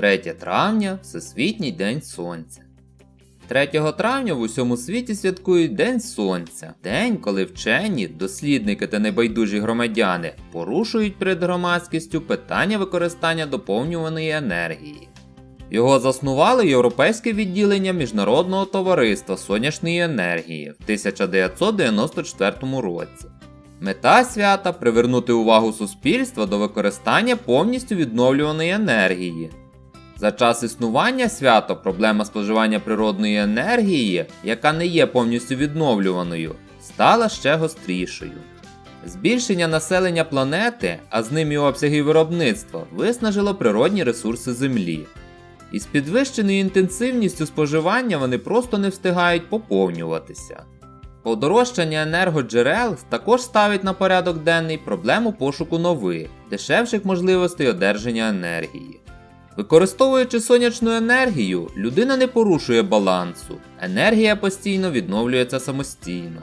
3 травня Всесвітній День Сонця. 3 травня в усьому світі святкують День Сонця, день, коли вчені, дослідники та небайдужі громадяни порушують перед громадськістю питання використання доповнюваної енергії. Його заснували Європейське відділення Міжнародного товариства сонячної енергії в 1994 році. Мета свята привернути увагу суспільства до використання повністю відновлюваної енергії. За час існування свята проблема споживання природної енергії, яка не є повністю відновлюваною, стала ще гострішою. Збільшення населення планети, а з ним і обсяги виробництва, виснажило природні ресурси Землі. І з підвищеною інтенсивністю споживання вони просто не встигають поповнюватися. Подорожчання енергоджерел також ставить на порядок денний проблему пошуку нових, дешевших можливостей одержання енергії. Використовуючи сонячну енергію, людина не порушує балансу, енергія постійно відновлюється самостійно.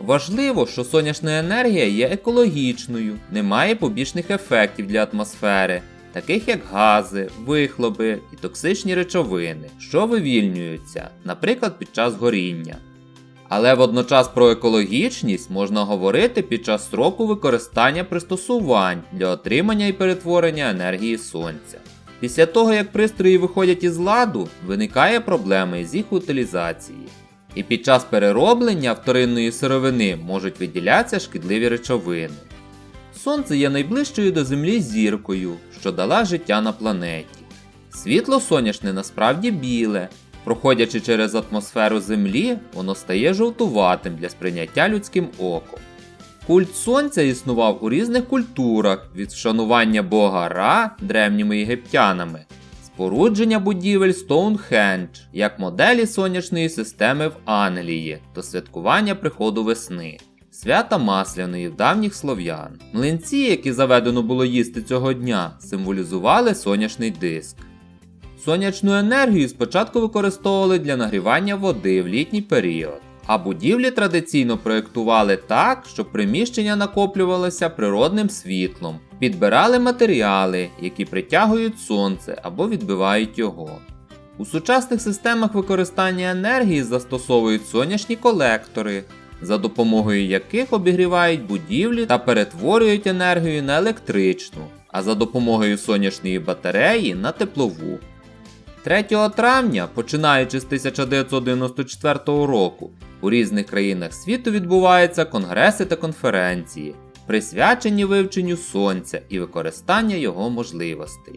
Важливо, що сонячна енергія є екологічною, не має побічних ефектів для атмосфери, таких як гази, вихлопи і токсичні речовини, що вивільнюються, наприклад, під час горіння. Але водночас про екологічність можна говорити під час строку використання пристосувань для отримання і перетворення енергії сонця. Після того, як пристрої виходять із ладу, виникає проблема із їх утилізації. І під час перероблення вторинної сировини можуть виділятися шкідливі речовини. Сонце є найближчою до Землі зіркою, що дала життя на планеті. Світло сонячне насправді біле, проходячи через атмосферу Землі, воно стає жовтуватим для сприйняття людським оком. Культ сонця існував у різних культурах від вшанування бога Ра древніми єгиптянами, спорудження будівель Стоунхендж як моделі сонячної системи в Англії до святкування приходу весни, свята Масляної в давніх слов'ян. Млинці, які заведено було їсти цього дня, символізували сонячний диск. Сонячну енергію спочатку використовували для нагрівання води в літній період, а будівлі традиційно проєктували так, щоб приміщення накоплювалося природним світлом, підбирали матеріали, які притягують сонце або відбивають його. У сучасних системах використання енергії застосовують сонячні колектори, за допомогою яких обігрівають будівлі та перетворюють енергію на електричну, а за допомогою сонячної батареї на теплову. 3 травня, починаючи з 1994 року, у різних країнах світу відбуваються конгреси та конференції, присвячені вивченню сонця і використання його можливостей.